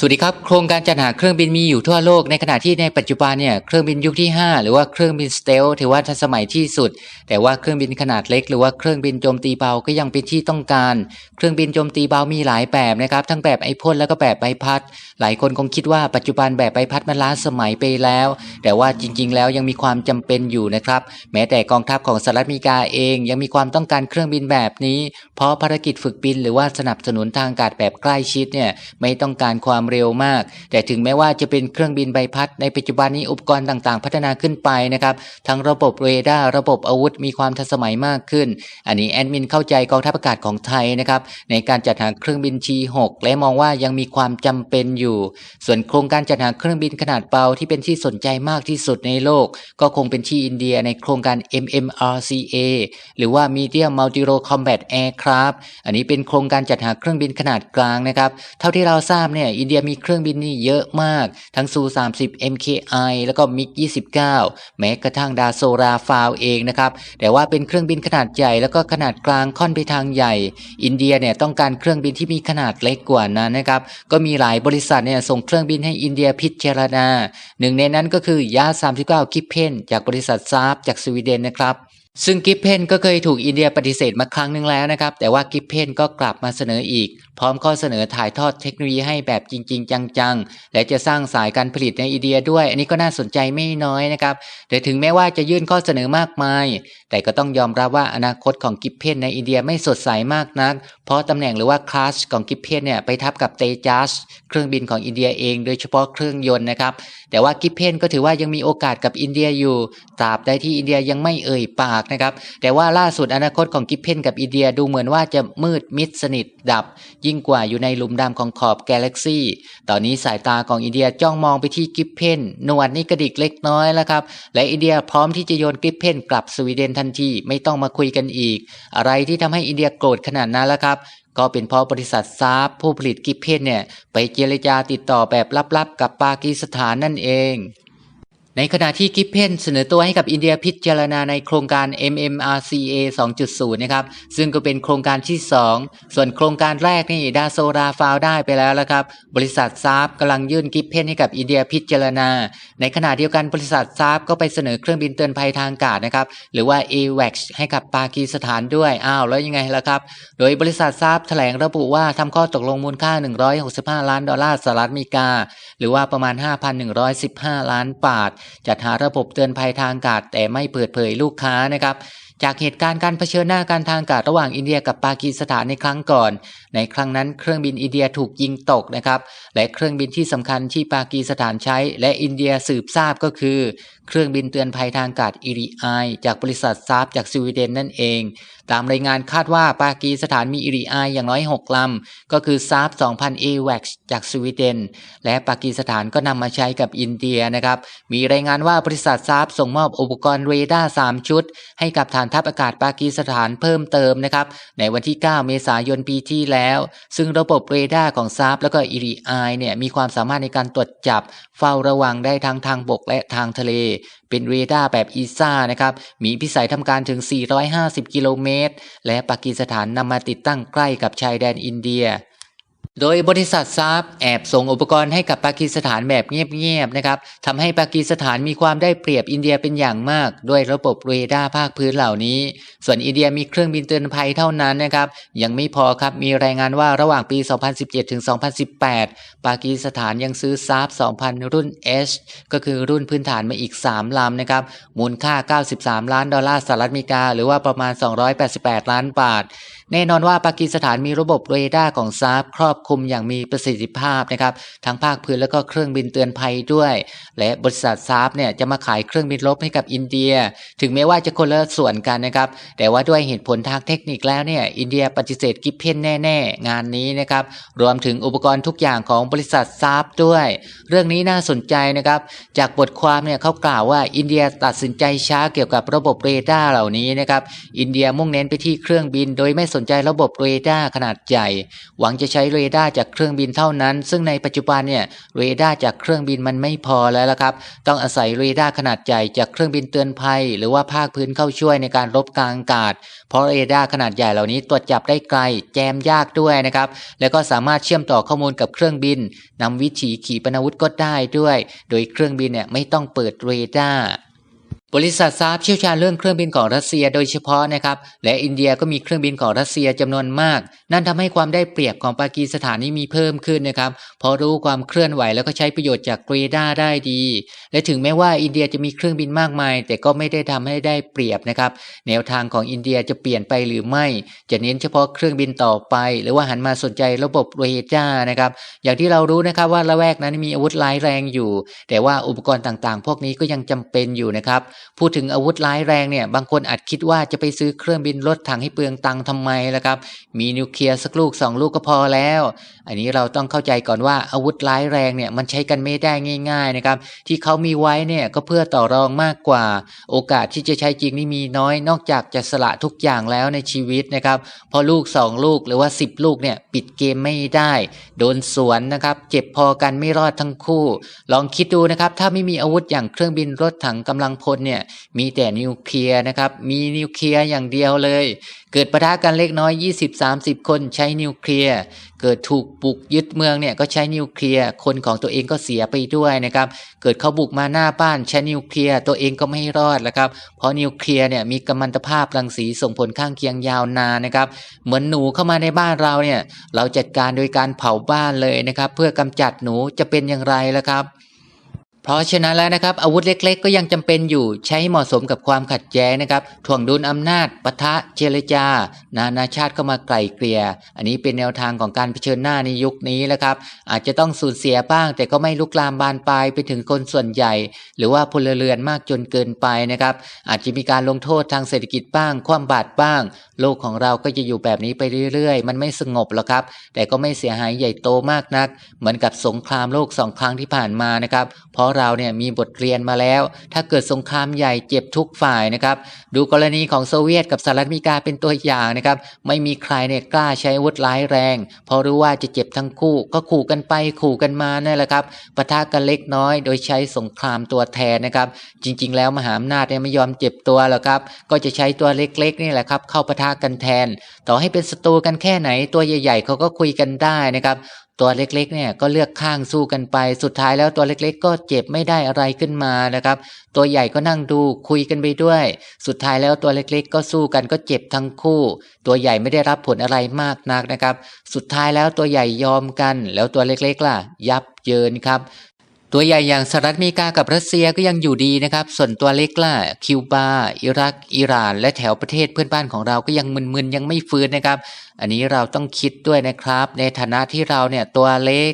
สวัสดีครับ โครงการจัดหาเครื่องบินมีอยู่ทั่วโลกในขณะที่ในปัจจุบันเนี่ยเครื่องบินยุคที่ 5 หรือว่าเครื่องบินสเตลถือว่าทันสมัยที่สุด แต่ว่าเครื่องบินขนาดเล็ก หรือว่าเครื่องบินโจมตีเบาก็ยังเป็นที่ต้องการ เครื่องบินโจมตีเบามีหลายแบบนะครับทั้งแบบไอพ่นแล้วก็แบบใบพัด หลายคนคงคิดว่าปัจจุบันแบบใบพัดมันล้าสมัยไปแล้ว แต่ว่าจริง ๆ แล้วยังมีความจำเป็นอยู่นะครับแม้แต่กองทัพของสหรัฐอเมริกาเอง ยังมีความต้องการเครื่องบินแบบนี้ เพราะภารกิจฝึกบิน หรือว่าสนับสนุนทางอากาศแบบใกล้ชิดเนี่ยไม่ต้องการความเร็วมาก แต่ถึงแม้ว่าจะเป็นเครื่องบินใบพัดในปัจจุบันนี้อุปกรณ์ต่างๆ พัฒนาขึ้นไปนะครับทั้งระบบเรดาร์ระบบอาวุธมีความทันสมัยมากขึ้น อันนี้แอดมินเข้าใจกองทัพอากาศของไทยนะครับในการจัดหาเครื่องบิน T6 และมองว่ายังมีความจำเป็นอยู่ ส่วนโครงการจัดหาเครื่องบินขนาดเบาที่เป็นที่สนใจมากที่สุดในโลก ก็คงเป็นที่อินเดียในโครงการ MMRCA หรือว่า Medium Multi Role Combat Aircraft อันนี้เป็นโครงการจัดหาเครื่องบินขนาดกลางนะครับ เท่าที่เราทราบเนี่ยอินเดียมีเครื่องบินนี่เยอะมาก ทั้งซู 30 MKI แล้วก็มิก29 แม้กระทั่งดาโซราฟาวเองนะครับ แต่ว่าเป็นเครื่องบินขนาดใหญ่แล้วก็ขนาดกลางค่อนไปทางใหญ่ อินเดียเนี่ยต้องการเครื่องบินที่มีขนาดเล็กกว่านั้นนะครับ ก็มีหลายบริษัทเนี่ยส่งเครื่องบินให้อินเดียพิจารณา หนึ่งในนั้นก็คือยา 39 กิปเพนจากบริษัทซาบจากสวีเดนนะครับซึ่งกิฟเพนก็เคยถูกอินเดียปฏิเสธมาครั้งหนึ่งแล้วนะครับ แต่ว่ากิฟเพนก็กลับมาเสนออีก พร้อมข้อเสนอถ่ายทอดเทคโนโลยีให้แบบจริง ๆ จังๆ และจะสร้างสายการผลิตในอินเดียด้วย อันนี้ก็น่าสนใจไม่น้อยนะครับแต่ถึงแม้ว่าจะยื่นข้อเสนอมากมาย แต่ก็ต้องยอมรับว่าอนาคตของกิฟเพนในอินเดียไม่สดใสมากนัก เพราะตำแหน่งหรือว่าคลาสของกิฟเพนเนี่ยไปทับกับเตจัสเครื่องบินของอินเดียเอง โดยเฉพาะเครื่องยนต์นะครับแต่ว่ากิฟเพนก็ถือว่ายังมีโอกาสกับอินเดียอยู่ตราบใดที่อินเดียยังไม่เอ่ยปากนะครับแต่ว่าล่าสุดอนาคตของกิฟเพนกับอินเดียดูเหมือนว่าจะมืดมิดสนิทดับยิ่งกว่าอยู่ในหลุมดำของขอบกาแล็กซี่ ตอนนี้สายตาของอินเดียจ้องมองไปที่กิฟเพนนวดนี่กระดิกเล็กน้อยแล้วครับ และอินเดียพร้อมที่จะโยนกิฟเพนกลับสวีเดนทันทีไม่ต้องมาคุยกันอีก อะไรที่ทำให้อินเดียโกรธขนาดนั้นแล้วครับก็เป็นเพราะบริษัทซาบผู้ผลิตกิฟเพนเนี่ย ไปเจรจาติดต่อแบบลับๆ กับปากีสถานนั่นเอง ในขณะที่กิฟเพนเสนอตัวให้กับอินเดียพิจารณาในโครงการ MMRCA 2.0 นะครับ ซึ่งก็เป็นโครงการที่ 2 ส่วนโครงการแรกนี่ดาโซราฟาวได้ไปแล้วละครับ บริษัทซาบกำลังยื่นกิฟเพนให้กับอินเดียพิจารณา ในขณะเดียวกันบริษัทซาบก็ไปเสนอเครื่องบินเตือนภัยทางอากาศนะครับ หรือว่า a w a c ให้กับปากีสถานด้วย อ้าวแล้วยังไงล่ะครับ โดยบริษัทซาบแถลงระบุว่าทำข้อตกลงมูลค่า 165 ล้านดอลลาร์สหรัฐอเมริกา หรือว่าประมาณ 5,115 ล้านบาทจัดหาระบบเตือนภัยทางอากาศแต่ไม่เปิดเผยลูกค้านะครับจากเหตุการณ์การเผชิญหน้าการทางอากาศระหว่างอินเดียกับปากีสถานในครั้งก่อน ในครั้งนั้นเครื่องบินอินเดียถูกยิงตกนะครับ และเครื่องบินที่สำคัญที่ปากีสถานใช้ และอินเดียสืบทราบก็คือ เครื่องบินเตือนภัยทางอากาศอิริไอจากบริษัทซาบจากสวีเดนนั่นเอง ตามรายงานคาดว่าปากีสถานมีอิริไออย่างน้อย 6 ลำ ก็คือซาบ2,000 a w a c จากสวีเดน และปากีสถานก็นำมาใช้กับอินเดียนะครับ มีรายงานว่าบริษัทซาบส่งมอบอุปกรณ์เรดาร์3 ชุด ให้กับฐานทัพอากาศปากีสถานเพิ่มเติมนะครับ ในวันที่ 9 เมษายนปีที่แล้ว ซึ่งระบบเรดาร์ของซาบแล้วก็อิริไอเนี่ยมีความสามารถในการตรวจจับ เฝ้าระวังได้ทั้งทางบกและทางทะเลเป็นเรดาร์แบบอีซ่านะครับ มีพิสัยทำการถึง 450 กิโลเมตร และปากีสถานนำมาติดตั้งใกล้กับชายแดนอินเดีย โดยบริษัทซาบแอบส่งอุปกรณ์ให้กับปากีสถานแบบเงียบๆนะครับทำให้ปากีสถานมีความได้เปรียบอินเดียเป็นอย่างมาก ด้วยระบบเรดาร์ภาคพื้นเหล่านี้ ส่วนอินเดียมีเครื่องบินเตือนภัยเท่านั้นนะครับยังไม่พอครับมีรายงานว่าระหว่างปี 2017 ถึง 2018 ปากีสถานยังซื้อซาบ2,000 รุ่น H ก็คือรุ่นพื้นฐานมาอีก 3 ลำนะครับมูลค่า 93 ล้านดอลลาร์สหรัฐอเมริกาหรือว่าประมาณ 288 ล้านบาท แน่นอนว่าปากีสถานมีระบบเรดาร์ของซาบครอบคลุมอย่างมีประสิทธิภาพนะครับทั้งภาคพื้นแล้วก็เครื่องบินเตือนภัยด้วย และบริษัทซาบเนี่ยจะมาขายเครื่องบินรบให้กับอินเดีย ถึงแม้ว่าจะคนละส่วนกันนะครับแต่ว่าด้วยเหตุผลทางเทคนิคแล้วเนี่ยอินเดียปฏิเสธกิฟเพนแน่ ๆ งานนี้นะครับรวมถึงอุปกรณ์ทุกอย่างของบริษัทซาบด้วย เรื่องนี้น่าสนใจนะครับจากบทความเนี่ยเขากล่าวว่าอินเดียตัดสินใจช้าเกี่ยวกับระบบเรดาร์เหล่านี้นะครับอินเดียมุ่งเน้นไปที่เครื่องบินโดยไม่สนสนใจระบบเรดาร์ขนาดใหญ่ หวังจะใช้เรดาร์จากเครื่องบินเท่านั้น ซึ่งในปัจจุบันเนี่ยเรดาร์จากเครื่องบินมันไม่พอแล้วละครับ ต้องอาศัยเรดาร์ขนาดใหญ่จากเครื่องบินเตือนภัย หรือว่าภาคพื้นเข้าช่วยในการรบกลางอากาศ เพราะเรดาร์ขนาดใหญ่เหล่านี้ตรวจจับได้ไกล แจมยากด้วยนะครับ แล้วก็สามารถเชื่อมต่อข้อมูลกับเครื่องบินนำวิถีขีปนาวุธก็ได้ด้วย โดยเครื่องบินเนี่ยไม่ต้องเปิดเรดาร์ บริษัทซาบเชี่ยวชาญเรื่องเครื่องบินของรัสเซียโดยเฉพาะนะครับ และอินเดียก็มีเครื่องบินของรัสเซียจำนวนมาก นั่นทำให้ความได้เปรียบของปากีสถานนี้มีเพิ่มขึ้นนะครับเพราะรู้ความเคลื่อนไหวแล้วก็ใช้ประโยชน์จากเรดาร์ได้ดี และถึงแม้ว่าอินเดียจะมีเครื่องบินมากมาย แต่ก็ไม่ได้ทำให้ได้เปรียบนะครับ แนวทางของอินเดียจะเปลี่ยนไปหรือไม่ จะเน้นเฉพาะเครื่องบินต่อไป หรือว่าหันมาสนใจระบบเรดาร์นะครับ อย่างที่เรารู้นะครับว่าละแวกนั้นมีอาวุธร้ายแรงอยู่ แต่ว่าอุปกรณ์ต่างๆ พวกนี้ก็ยังจำเป็นอยู่นะครับพูดถึงอาวุธร้ายแรงเนี่ยบางคนอาจคิดว่าจะไปซื้อเครื่องบินรถถังให้เปลืองตังค์ทำไมล่ะครับ มีนิวเคลียร์สักลูกสองลูกก็พอแล้ว อันนี้เราต้องเข้าใจก่อนว่าอาวุธร้ายแรงเนี่ยมันใช้กันไม่ได้ง่าย ๆนะครับ ที่เขามีไว้เนี่ยก็เพื่อต่อรองมากกว่า โอกาสที่จะใช้จริงนี่มีน้อย นอกจากจะสละทุกอย่างแล้วในชีวิตนะครับพอลูก2ลูกหรือว่า 10 ลูกเนี่ยปิดเกมไม่ได้ โดนสวนนะครับ เจ็บพอกันไม่รอดทั้งคู่ ลองคิดดูนะครับ ถ้าไม่มีอาวุธอย่างเครื่องบินรถถังกำลังพลเนี่ยมีแต่นิวเคลียร์นะครับ มีนิวเคลียร์อย่างเดียวเลย เกิดปะทะกันเล็กน้อย 20-30 คนใช้นิวเคลียร์ เกิดถูกบุกยึดเมืองเนี่ยก็ใช้นิวเคลียร์ คนของตัวเองก็เสียไปด้วยนะครับ เกิดเขาบุกมาหน้าบ้านใช้นิวเคลียร์ตัวเองก็ไม่รอดแล้วครับ เพราะนิวเคลียร์เนี่ยมีกัมมันตภาพรังสีส่งผลข้างเคียงยาวนานนะครับ เหมือนหนูเข้ามาในบ้านเราเนี่ย เราจัดการโดยการเผาบ้านเลยนะครับ เพื่อกำจัดหนูจะเป็นอย่างไรล่ะครับ เพราะฉะนั้นแล้วนะครับอาวุธเล็กๆ ก็ยังจำเป็นอยู่ใช้เหมาะสมกับความขัดแย้งนะครับถ่วงดุลอำนาจปะทะเจรจา นานาชาติเข้ามาไกล่เกลี่ยอันนี้เป็นแนวทางของการเผชิญหน้าในยุคนี้แล้วครับอาจจะต้องสูญเสียบ้าง แต่ก็ไม่ลุกลามบานปลายไปถึงคนส่วนใหญ่ หรือว่าพลเรือนมากจนเกินไปนะครับอาจจะมีการลงโทษทางเศรษฐกิจบ้าง ความบาดบ้าง โลกของเราก็จะอยู่แบบนี้ไปเรื่อยๆ มันไม่สงบหรอกครับ แต่ก็ไม่เสียหายใหญ่โตมากนัก เหมือนกับสงครามโลกสองครั้งที่ผ่านมานะครับเพราะเราเนี่ยมีบทเรียนมาแล้ว ถ้าเกิดสงครามใหญ่เจ็บทุกฝ่ายนะครับ ดูกรณีของโซเวียตกับสหรัฐอเมริกาเป็นตัวอย่างนะครับ ไม่มีใครเนี่ยกล้าใช้อาวุธร้ายแรง เพราะรู้ว่าจะเจ็บทั้งคู่ ก็ขู่กันไปขู่กันมานั่นแหละครับปะทะกันเล็กน้อย โดยใช้สงครามตัวแทนนะครับ จริง ๆ แล้วมหาอำนาจเนี่ยไม่ยอมเจ็บตัวหรอกครับ ก็จะใช้ตัวเล็กๆนี่แหละครับ เข้าปะทะกันแทน ต่อให้เป็นศัตรูกันแค่ไหนตัวใหญ่ ๆเขาก็คุยกันได้นะครับ ตัวเล็กๆเนี่ยก็เลือกข้างสู้กันไป สุดท้ายแล้วตัวเล็กๆ ก็เจ็บไม่ได้อะไรขึ้นมานะครับ ตัวใหญ่ก็นั่งดูคุยกันไปด้วย สุดท้ายแล้วตัวเล็กๆ ก็สู้กันก็เจ็บทั้งคู่ ตัวใหญ่ไม่ได้รับผลอะไรมากนักนะครับ สุดท้ายแล้วตัวใหญ่ยอมกัน แล้วตัวเล็กๆล่ะ ยับเยินครับ ตัวใหญ่อย่างสหรัฐอเมริกากับรัสเซียก็ยังอยู่ดีนะครับ ส่วนตัวเล็กล่ะคิวบา อิรัก อิหร่าน และแถวประเทศเพื่อนบ้านของเราก็ยังมึนๆยังไม่ฟื้นนะครับ อันนี้เราต้องคิดด้วยนะครับ ในฐานะที่เราเนี่ยตัวเล็ก